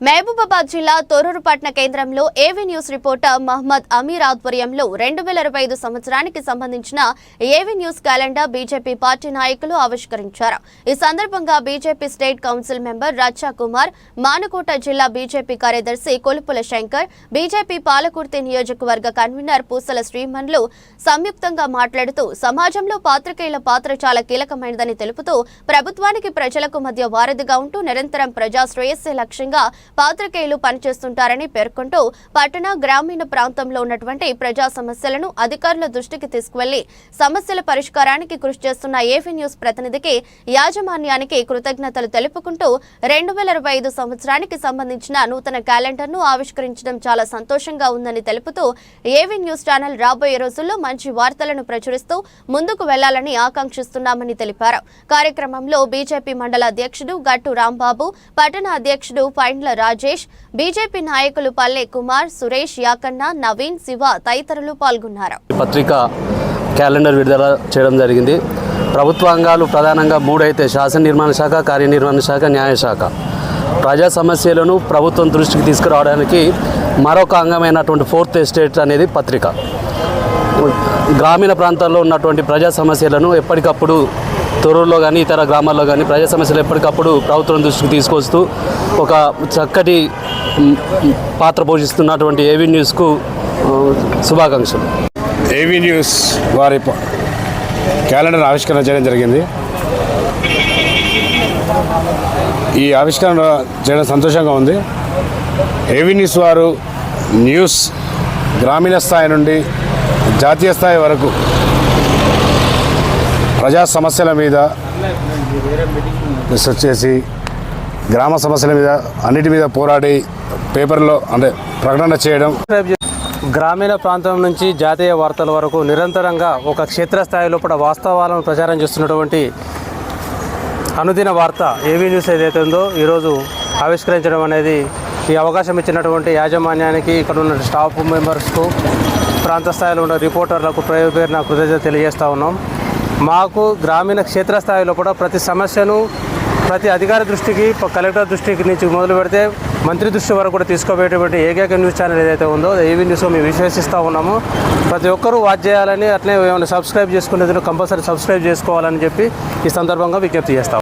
మహబూబాబాద్ జిల్లా తొర్రూరు కేంద్రంలో AV news reporter Mohammed Aamir ఆధ్వర్యంలో రెండు వేల ఇరవై ఐదు సంవత్సరానికి సంబంధించిన AV news calendar BJP party నాయకులు ఆవిష్కరించారు. ఈ సందర్భంగా BJP state council member Racha Kumar Manukota జిల్లా బీజేపీ కార్యదర్శి కొలుపుల శంకర్ బీజేపీ పాలకుర్తి నియోజకవర్గ కన్వీనర్ పూసల శ్రీమన్లు సంయుక్తంగా మాట్లాడుతూ సమాజంలో పాత్రికేయుల పాత్ర చాలా కీలకమైనదని తెలుపుతూ ప్రభుత్వానికి ప్రజలకు మధ్య వారధిగా ఉంటూ నిరంతరం ప్రజా శ్రేయస్సే లక్ష్యంగా పాత్రికేయులు పనిచేస్తుంటారని పేర్కొంటూ పట్టణ గ్రామీణ ప్రాంతంలో ఉన్నటువంటి ప్రజా సమస్యలను అధికారుల దృష్టికి తీసుకువెళ్ళి సమస్యల పరిష్కారానికి కృషి చేస్తున్న ఏఫీ న్యూస్ ప్రతినిధికి యాజమాన్యానికి కృతజ్ఞతలు తెలుపుకుంటూ రెండు వేల ఇరవై ఐదు సంవత్సరానికి సంబంధించిన నూతన క్యాలెండర్ను ఆవిష్కరించడం చాలా సంతోషంగా ఉందని తెలుపుతూ ఏవీ న్యూస్ ఛానల్ రాబోయే రోజుల్లో మంచి వార్తలను ప్రచురిస్తూ ముందుకు వెళ్ళాలని ఆకాంక్షిస్తున్నామని తెలిపారు. కార్యక్రమంలో బీజేపీ మండల అధ్యక్షుడు గట్టు రాంబాబు పట్టణ అధ్యక్షుడు పైండ్ల రాజేష్ బీజేపీ నాయకులు పల్లె కుమార్ సురేష్ యాకన్న నవీన్ శివ తదితరులు పాల్గొన్నారు. ఈ పత్రిక క్యాలెండర్ విడుదల చేయడం జరిగింది. ప్రభుత్వాంగాలు ప్రధానంగా మూడైతే శాసన నిర్మాణ శాఖ కార్యనిర్వహణ శాఖ న్యాయశాఖ ప్రజా సమస్యలను ప్రభుత్వం దృష్టికి తీసుకురావడానికి మరొక అంగమైనటువంటి ఫోర్త్ ఎస్టేట్ అనేది పత్రిక. గ్రామీణ ప్రాంతాల్లో ఉన్నటువంటి ప్రజా సమస్యలను ఎప్పటికప్పుడు తొరూరులో కానీ ఇతర గ్రామాల్లో కానీ ప్రజా సమస్యలు ఎప్పటికప్పుడు ప్రభుత్వం దృష్టికి తీసుకొస్తూ ఒక చక్కటి పాత్ర పోషిస్తున్నటువంటి ఏవీ న్యూస్కు శుభాకాంక్షలు. ఏవీ న్యూస్ వారి క్యాలెండర్ ఆవిష్కరణ చేయడం జరిగింది. ఈ ఆవిష్కరణ చేయడం సంతోషంగా ఉంది. ఏవీ న్యూస్ వారు న్యూస్ గ్రామీణ స్థాయి నుండి జాతీయ స్థాయి వరకు ప్రజా సమస్యల మీద వచ్చేసి గ్రామ సమస్యల మీద అన్నిటి మీద పోరాడి పేపర్లో అంటే ప్రకటన చేయడం. గ్రామీణ ప్రాంతం నుంచి జాతీయ వార్తల వరకు నిరంతరంగా ఒక క్షేత్రస్థాయి లోపల వాస్తవాలను ప్రచారం చేస్తున్నటువంటి అనుదిన వార్త ఏవీ న్యూస్ ఏదైతే ఉందో ఈరోజు ఆవిష్కరించడం అనేది ఈ అవకాశం ఇచ్చినటువంటి యాజమాన్యానికి ఇక్కడ ఉన్న స్టాఫ్ మెంబర్స్కు ప్రాంత స్థాయిలో ఉన్న రిపోర్టర్లకు పేరు పేరున కృతజ్ఞత తెలియజేస్తూ ఉన్నాం. మాకు గ్రామీణ క్షేత్రస్థాయిలో కూడా ప్రతి సమస్యను ప్రతి అధికార దృష్టికి కలెక్టర్ దృష్టికి నుంచి మొదలు పెడితే మంత్రి దృష్టి వరకు కూడా తీసుకోబోయేటువంటి ఏకైక న్యూస్ ఛానల్ ఏదైతే ఉందో ఏవీ న్యూస్ మేము విశ్వసిస్తూ ఉన్నాము. ప్రతి ఒక్కరూ వాచ్ చేయాలని అట్లే ఏమైనా సబ్స్క్రైబ్ చేసుకునేది కంపల్సరీ సబ్స్క్రైబ్ చేసుకోవాలని చెప్పి ఈ సందర్భంగా విజ్ఞప్తి చేస్తాం